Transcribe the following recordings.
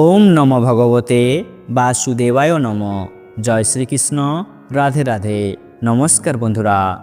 ওম নম ভগবতে বাসুদেবায় নম। জয় শ্রীকৃষ্ণ। রাধে রাধে। নমস্কার বন্ধুরা।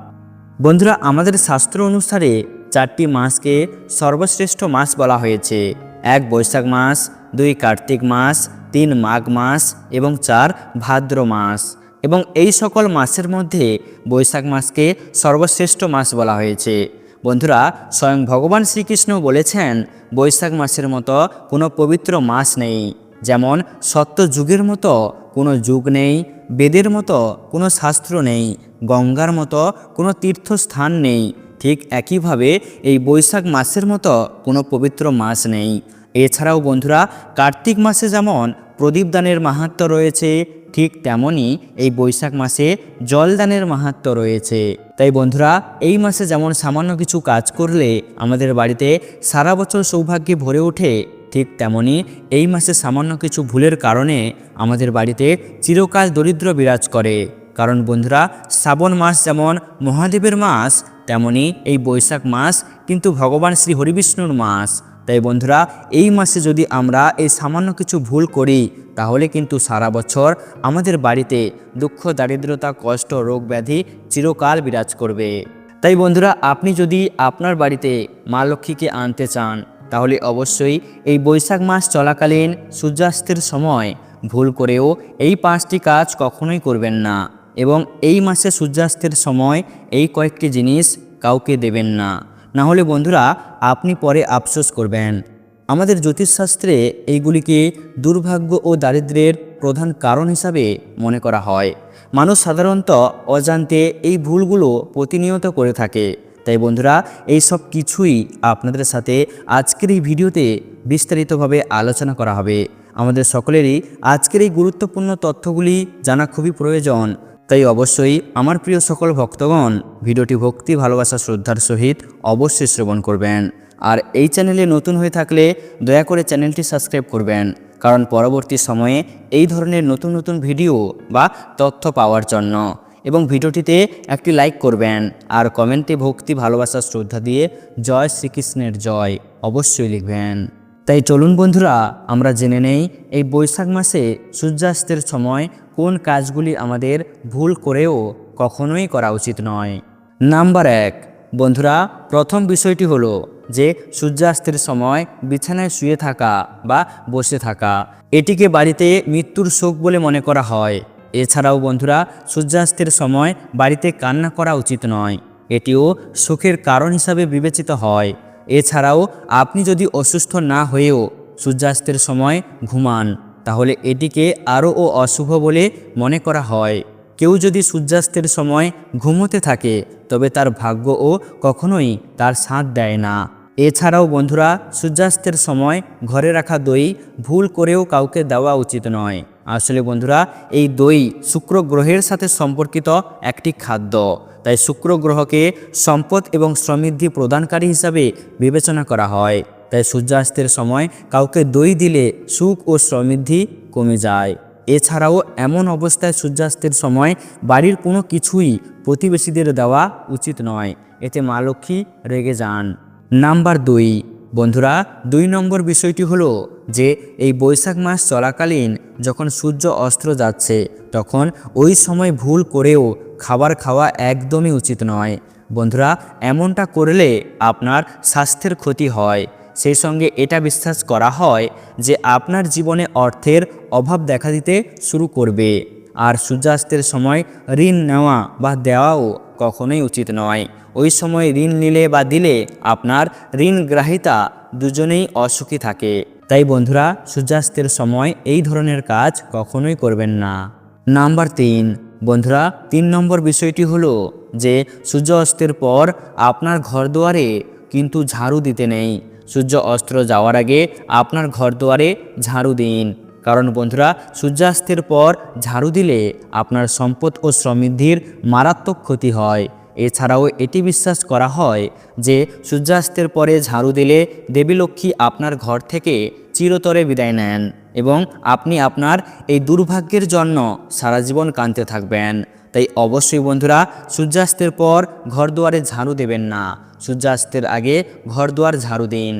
বন্ধুরা, আমাদের শাস্ত্র অনুসারে চারটি মাসকে সর্বশ্রেষ্ঠ মাস বলা হয়েছে। এক বৈশাখ মাস, দুই কার্তিক মাস, তিন মাঘ মাস এবং চার ভাদ্র মাস। এবং এই সকল মাসের মধ্যে বৈশাখ মাসকে সর্বশ্রেষ্ঠ মাস বলা হয়েছে। বন্ধুরা, স্বয়ং ভগবান শ্রীকৃষ্ণ বলেছেন, বৈশাখ মাসের মতো কোনো পবিত্র মাস নেই। যেমন সত্য যুগের মতো কোনো যুগ নেই, বেদের মতো কোনো শাস্ত্র নেই, গঙ্গার মতো কোনো তীর্থস্থান নেই। ঠিক একইভাবে এই বৈশাখ মাসের মতো কোনো পবিত্র মাস নেই। এছাড়াও বন্ধুরা, কার্তিক মাসে যেমন প্রদীপদানের মাহাত্ম্য রয়েছে ঠিক তেমনই এই বৈশাখ মাসে জলদানের মাহাত্ম্য রয়েছে। তাই বন্ধুরা, এই মাসে যেমন সামান্য কিছু কাজ করলে আমাদের বাড়িতে সারা বছর সৌভাগ্যে ভরে ওঠে, ঠিক তেমনি এই মাসে সামান্য কিছু ভুলের কারণে আমাদের বাড়িতে চিরকাল দরিদ্র বিরাজ করে। কারণ বন্ধুরা, শ্রাবণ মাস যেমন মহাদেবের মাস তেমনি এই বৈশাখ মাস কিন্তু ভগবান শ্রী হরিবিষ্ণুর মাস। তাই বন্ধুরা, এই মাসে যদি আমরা এই সামান্য কিছু ভুল করি, তাহলে কিন্তু সারা বছর আমাদের বাড়িতে দুঃখ, দারিদ্রতা, কষ্ট, রোগ ব্যাধি চিরকাল বিরাজ করবে। তাই বন্ধুরা, আপনি যদি আপনার বাড়িতে মা লক্ষ্মীকে আনতে চান, তাহলে অবশ্যই এই বৈশাখ মাস চলাকালীন সূর্যাস্তের সময় ভুল করেও এই পাঁচটি কাজ কখনোই করবেন না এবং এই মাসে সূর্যাস্তের সময় এই কয়েকটি জিনিস কাউকে দেবেন না। না হলে বন্ধুরা, আপনি পরে আফসোস করবেন। আমাদের জ্যোতিষশাস্ত্রে এইগুলিকে দুর্ভাগ্য ও দারিদ্র্যের প্রধান কারণ হিসাবে মনে করা হয়। মানুষ সাধারণত অজান্তে এই ভুলগুলো প্রতিনিয়ত করে থাকে। তাই বন্ধুরা এই সব কিছুই আপনাদের সাথে আজকের এই ভিডিওতে বিস্তারিতভাবে আলোচনা করা হবে। আমাদের সকলেরই আজকের এই গুরুত্বপূর্ণ তথ্যগুলি জানা খুবই প্রয়োজন। তাই অবশ্যই আমার প্রিয় সকল ভক্তগণ ভিডিওটি ভক্তি, ভালোবাসা, শ্রদ্ধার সহিত অবশ্যই শ্রবণ করবেন। আর এই চ্যানেলে নতুন হয়ে থাকলে দয়া করে চ্যানেলটি সাবস্ক্রাইব করবেন, কারণ পরবর্তী সময়ে এই ধরনের নতুন নতুন ভিডিও বা তথ্য পাওয়ার জন্য। এবং ভিডিওটিতে একটি লাইক করবেন, আর কমেন্টে ভক্তি, ভালোবাসা, শ্রদ্ধা দিয়ে জয় শ্রীকৃষ্ণের জয় অবশ্যই লিখবেন। তাই চলুন বন্ধুরা, আমরা জেনে নেই, এই বৈশাখ মাসে সূর্যাস্তের সময় কোন কাজগুলি আমাদের ভুল করেও কখনোই করা উচিত নয়। নাম্বার এক, বন্ধুরা, প্রথম বিষয়টি হলো যে সূর্যাস্তের সময় বিছানায় শুয়ে থাকা বা বসে থাকা। এটিকে বাড়িতে মৃত্যুর শোক বলে মনে করা হয়। এছাড়াও, বন্ধুরা, সূর্যাস্তের সময় বাড়িতে কান্না করা উচিত নয়। এটিও শোকের কারণ হিসাবে বিবেচিত হয়। এছাড়াও, আপনি যদি অসুস্থ না হয়েও সূর্যাস্তের সময় ঘুমান তাহলে এটিকে আরও ও অশুভ বলে মনে করা হয়। কেউ যদি সূর্যাস্তের সময় ঘুমোতে থাকে, তবে তার ভাগ্য ও কখনোই তার সাথ দেয় না। এছাড়াও বন্ধুরা, সূর্যাস্তের সময় ঘরে রাখা দই ভুল করেও কাউকে দেওয়া উচিত নয়। আসলে বন্ধুরা, এই দই শুক্র গ্রহের সাথে সম্পর্কিত একটি খাদ্য। তাই শুক্র গ্রহকে সম্পদ এবং সমৃদ্ধি প্রদানকারী হিসাবে বিবেচনা করা হয়। তাই সূর্যাস্তের সময় কাউকে দই দিলে সুখ ও সমৃদ্ধি কমে যায়। এছাড়াও এমন অবস্থায় সূর্যাস্তের সময় বাড়ির কোনো কিছুই প্রতিবেশীদের দেওয়া উচিত নয়। এতে মা লক্ষ্মী রেগে যান। নাম্বার দুই। বন্ধুরা, দুই নম্বর বিষয়টি হলো যে, এই বৈশাখ মাস চলাকালীন যখন সূর্য অস্ত্র যাচ্ছে, তখন ওই সময় ভুল করেও খাবার খাওয়া একদমই উচিত নয়। বন্ধুরা, এমনটা করলে আপনার স্বাস্থ্যের ক্ষতি হয়। সেই সঙ্গে এটা বিশ্বাস করা হয় যে আপনার জীবনে অর্থের অভাব দেখা দিতে শুরু করবে। আর সূর্যাস্তের সময় ঋণ নেওয়া বা দেওয়াও কখনোই উচিত নয়। ওই সময় ঋণ নিলে বা দিলে আপনার ঋণ গ্রাহিতা দুজনেই অসুখী থাকে। তাই বন্ধুরা, সূর্যাস্তের সময় এই ধরনের কাজ কখনোই করবেন না। নাম্বার তিন, বন্ধুরা, তিন নম্বর বিষয়টি হলো যে সূর্য অস্তের পর আপনার ঘরদুয়ারে কিন্তু ঝাড়ু দিতে নেই। সূর্য অস্ত্র যাওয়ার আগে আপনার ঘরদুয়ারে ঝাড়ু দিন। কারণ বন্ধুরা, সূর্যাস্তের পর ঝাড়ু দিলে আপনার সম্পদ ও সমৃদ্ধির মারাত্মক ক্ষতি হয়। এছাড়াও এটি বিশ্বাস করা হয় যে, সূর্যাস্তের পরে ঝাড়ু দিলে দেবী লক্ষ্মী আপনার ঘর থেকে চিরতরে বিদায় নেন এবং আপনি আপনার এই দুর্ভাগ্যের জন্য সারা জীবন কাঁদতে থাকবেন। তাই অবশ্যই বন্ধুরা সূর্যাস্তের পর ঘরদুয়ারে ঝাড়ু দেবেন না। সূর্যাস্তের আগে ঘরদুয়ার ঝাড়ু দিন।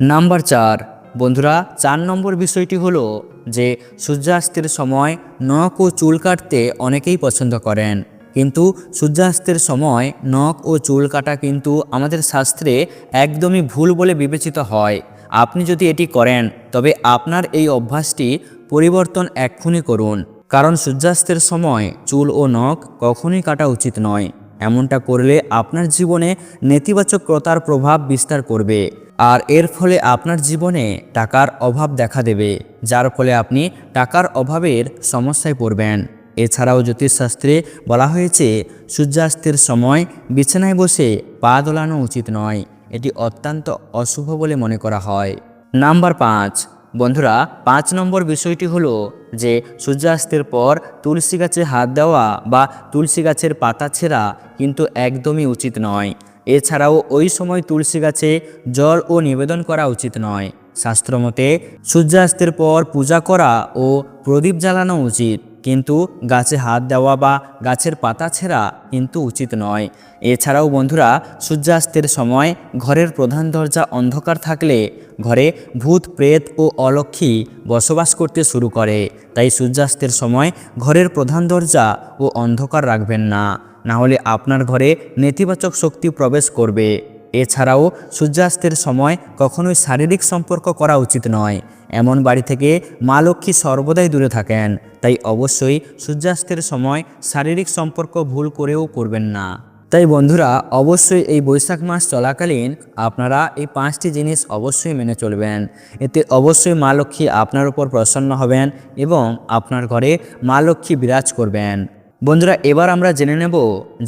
নাম্বার চার। বন্ধুরা, চার নম্বর বিষয়টি হলো যে সূর্যাস্তের সময় নখ ও চুল কাটতে অনেকেই পছন্দ করেন। কিন্তু সূর্যাস্তের সময় নখ ও চুল কাটা কিন্তু আমাদের শাস্ত্রে একদমই ভুল বলে বিবেচিত হয়। আপনি যদি এটি করেন, তবে আপনার এই অভ্যাসটি পরিবর্তন এক্ষুনি করুন। কারণ সূর্যাস্তের সময় চুল ও নখ কখনই কাটা উচিত নয়। এমনটা করলে আপনার জীবনে নেতিবাচকতার প্রভাব বিস্তার করবে। আর এর ফলে আপনার জীবনে টাকার অভাব দেখা দেবে, যার ফলে আপনি টাকার অভাবের সমস্যায় পড়বেন। এছাড়াও জ্যোতিষশাস্ত্রে বলা হয়েছে, সূর্যাস্তের সময় বিছানায় বসে পা দোলানো উচিত নয়। এটি অত্যন্ত অশুভ বলে মনে করা হয়। নাম্বার পাঁচ বন্ধুরা, পাঁচ নম্বর বিষয়টি হলো যে সূর্যাস্তের পর তুলসী গাছে হাত দেওয়া বা তুলসী গাছের পাতা ছেঁড়া কিন্তু একদমই উচিত নয়। এছাড়াও ওই সময় তুলসী গাছে জল ও নিবেদন করা উচিত নয়। শাস্ত্রমতে সূর্যাস্তের পর পূজা করা ও প্রদীপ জ্বালানো উচিত। কিন্তু গাছে হাত দেওয়া বা গাছের পাতা ছেঁড়া কিন্তু উচিত নয়। এছাড়াও বন্ধুরা, সূর্যাস্তের সময় ঘরের প্রধান দরজা অন্ধকার থাকলে ঘরে ভূত, প্রেত ও অলক্ষী বসবাস করতে শুরু করে। তাই সূর্যাস্তের সময় ঘরের প্রধান দরজা ও অন্ধকার রাখবেন না। না হলে আপনার ঘরে নেতিবাচক শক্তি প্রবেশ করবে। এছাড়াও সূর্যাস্তের সময় কখনোই শারীরিক সম্পর্ক করা উচিত নয়। এমন বাড়ি থেকে মা লক্ষ্মী সর্বদাই দূরে থাকেন, তাই অবশ্যই সূর্যাস্তের সময় শারীরিক সম্পর্ক ভুল করেও করবেন না। তাই বন্ধুরা, অবশ্যই এই বৈশাখ মাস চলাকালীন আপনারা এই পাঁচটি জিনিস অবশ্যই মেনে চলবেন। এতে অবশ্যই মা লক্ষ্মী আপনার উপর প্রসন্ন হবেন এবং আপনার ঘরে মা লক্ষ্মী বিরাজ করবেন। বন্ধুরা, এবার আমরা জেনে নেব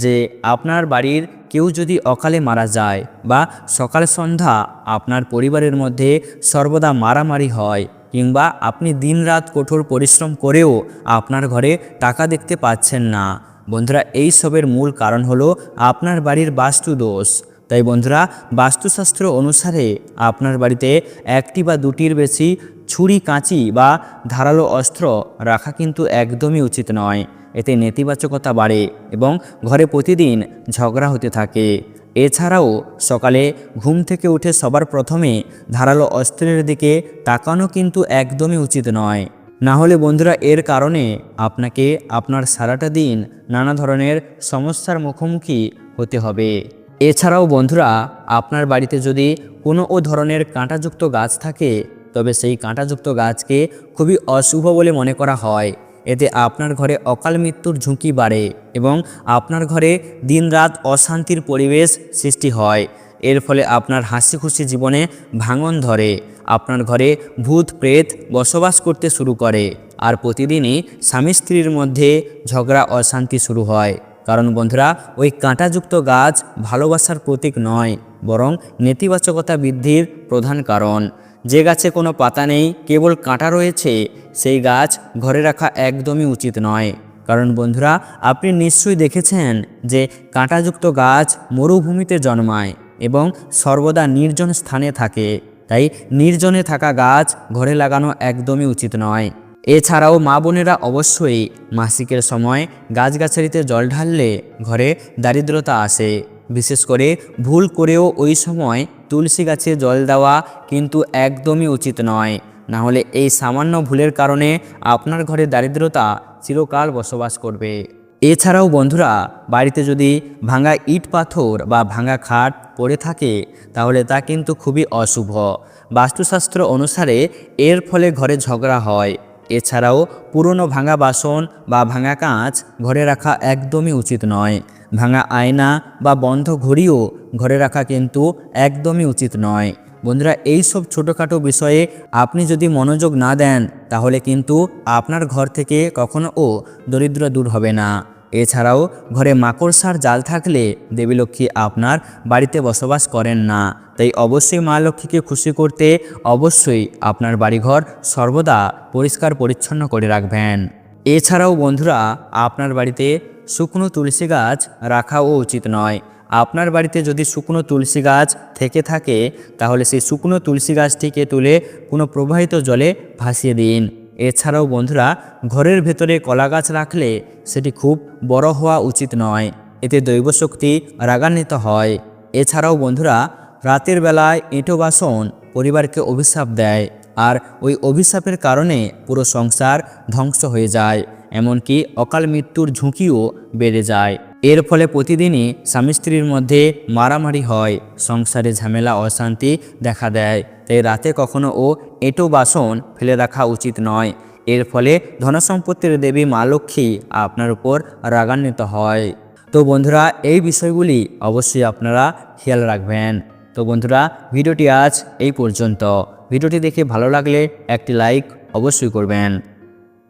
যে আপনার বাড়ির কেউ যদি অকালে মারা যায় বা সকাল সন্ধ্যা আপনার পরিবারের মধ্যে সর্বদা মারামারি হয় কিংবা আপনি দিনরাত কঠোর পরিশ্রম করেও আপনার ঘরে টাকা দেখতে পাচ্ছেন না, বন্ধুরা, এই সবের মূল কারণ হলো আপনার বাড়ির বাস্তু দোষ। তাই বন্ধুরা, বাস্তুশাস্ত্র অনুসারে আপনার বাড়িতে একটি বা দুটির বেশি ছুরি, কাঁচি বা ধারালো অস্ত্র রাখা কিন্তু একদমই উচিত নয়। এতে নেতিবাচকতা বাড়ে এবং ঘরে প্রতিদিন ঝগড়া হতে থাকে। এছাড়াও সকালে ঘুম থেকে উঠে সবার প্রথমে ধারালো অস্ত্রের দিকে তাকানো কিন্তু একদমই উচিত নয়। না হলে বন্ধুরা এর কারণে আপনাকে আপনার সারাটা দিন নানা ধরনের সমস্যার মুখোমুখি হতে হবে। এছাড়াও বন্ধুরা, আপনার বাড়িতে যদি কোনো ও ধরনের কাঁটাযুক্ত গাছ থাকে, তবে সেই কাঁটাযুক্ত গাছকে খুবই অশুভ বলে মনে করা হয়। এতে আপনার ঘরে অকাল মৃত্যুর ঝুঁকি বাড়ে এবং আপনার ঘরে দিনরাত অশান্তির পরিবেশ সৃষ্টি হয়। এর ফলে আপনার হাসি খুশি জীবনে ভাঙন ধরে। আপনার ঘরে ভূত, প্রেত বসবাস করতে শুরু করে আর প্রতিদিনই স্বামী স্ত্রীর মধ্যে ঝগড়া, অশান্তি শুরু হয়। কারণ বন্ধুরা, ওই কাঁটাযুক্ত গাছ ভালোবাসার প্রতীক নয়, বরং নেতিবাচকতা বৃদ্ধির প্রধান কারণ। যে গাছে কোনো পাতা নেই, কেবল কাঁটা রয়েছে সেই গাছ ঘরে রাখা একদমই উচিত নয়। কারণ বন্ধুরা, আপনি নিশ্চয়ই দেখেছেন যে কাঁটাযুক্ত গাছ মরুভূমিতে জন্মায় এবং সর্বদা নির্জন স্থানে থাকে। তাই নির্জনে থাকা গাছ ঘরে লাগানো একদমই উচিত নয়। এছাড়াও মা বোনেরা অবশ্যই মাসিকের সময় গাছগাছালিতে জল ঢাললে ঘরে দারিদ্রতা আসে। বিশেষ করে ভুল করেও ওই সময় তুলসী গাছে জল দেওয়া কিন্তু একদমই উচিত নয়। না হলে এই সামান্য ভুলের কারণে আপনার ঘরে দারিদ্রতা চিরকাল বসবাস করবে। এছাড়াও বন্ধুরা, বাড়িতে যদি ভাঙা ইট পাথর বা ভাঙা খাট পড়ে থাকে, তাহলে তা কিন্তু খুবই অশুভ। বাস্তুশাস্ত্র অনুসারে এর ফলে ঘরে ঝগড়া হয়। এছাড়াও পুরনো ভাঙা বাসন বা ভাঙা কাঁচ ঘরে রাখা একদমই উচিত নয়। ভাঙা আয়না বা বন্ধ ঘড়িও ঘরে রাখা কিন্তু একদমই উচিত নয়। বন্ধুরা, এই সব ছোটোখাটো বিষয়ে আপনি যদি মনোযোগ না দেন, তাহলে কিন্তু আপনার ঘর থেকে কখনো দরিদ্র দূর হবে না। এছাড়াও ঘরে মাকড়সার জাল থাকলে দেবীলক্ষ্মী আপনার বাড়িতে বসবাস করেন না। তাই অবশ্যই মা লক্ষ্মীকে খুশি করতে অবশ্যই আপনার বাড়িঘর সর্বদা পরিষ্কার পরিচ্ছন্ন করে রাখবেন। এছাড়াও বন্ধুরা, আপনার বাড়িতে শুকনো তুলসী গাছ রাখাও উচিত নয়। আপনার বাড়িতে যদি শুকনো তুলসী গাছ থেকে থাকে, তাহলে সেই শুকনো তুলসী গাছটিকে তুলে কোনো প্রবাহিত জলে ভাসিয়ে দিন। এছাড়াও বন্ধুরা, ঘরের ভেতরে কলা গাছ রাখলে সেটি খুব বড় হওয়া উচিত নয়। এতে দৈবশক্তি রাগান্বিত হয়। এছাড়াও বন্ধুরা, রাতের বেলায় এঁটো বাসন পরিবারকে অভিশাপ দেয় আর ওই অভিশাপের কারণে পুরো সংসার ধ্বংস হয়ে যায়। এমনকি অকাল মৃত্যুর ঝুঁকিও বেড়ে যায়। এর ফলে প্রতিদিনই স্বামী স্ত্রীর মধ্যে মারামারি হয়, সংসারে ঝামেলা, অশান্তি দেখা দেয়। তাই রাতে কখনো ও এঁটো বাসন ফেলে রাখা উচিত নয়। এর ফলে ধনসম্পত্তির দেবী মা লক্ষ্মী আপনার উপর রাগান্বিত হয়। তো বন্ধুরা, এই বিষয়গুলি অবশ্যই আপনারা খেয়াল রাখবেন। তো বন্ধুরা, ভিডিওটি আজ এই পর্যন্ত। ভিডিওটি দেখে ভালো লাগলে একটি লাইক অবশ্যই করবেন।